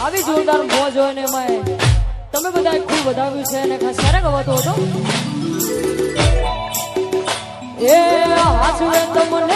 આવી જોરદાર મોજ હોય ને મેં તમે બધા ખૂબ વધાવ્યું છે ને ખાસ ક્યારે ગવાતો હતો? એ હાથ તમને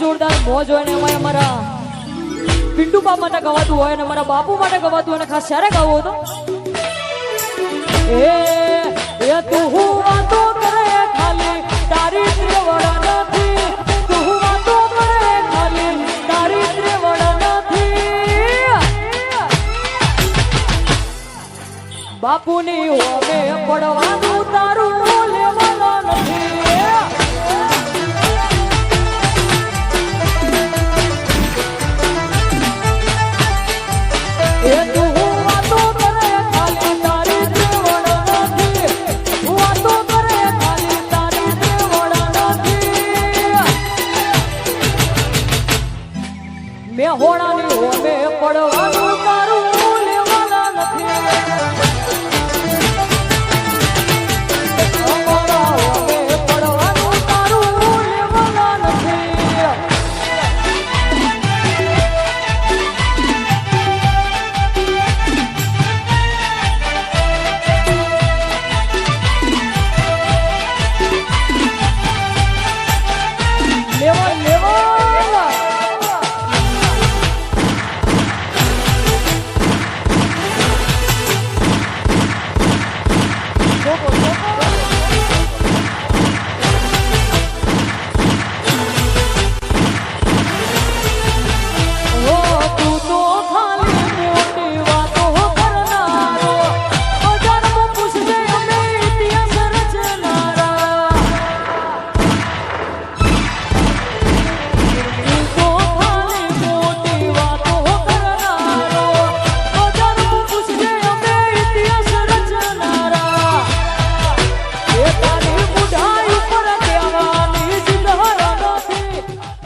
જોરદાર મોજ હોય ને એમાં અમારા પિંડુ બાપ માટે ગવાતું હોય ને અમારા બાપુ માટે ગવાતું હોય ને ખાસ ક્યારે ગાવો હતો એ તું હું વાતો કરે ખાલી તારી ત્રેવડા નથી. તું હું વાતો કરે ખાલી તારી ત્રેવડા નથી. બાપુની હોમે પડવાનું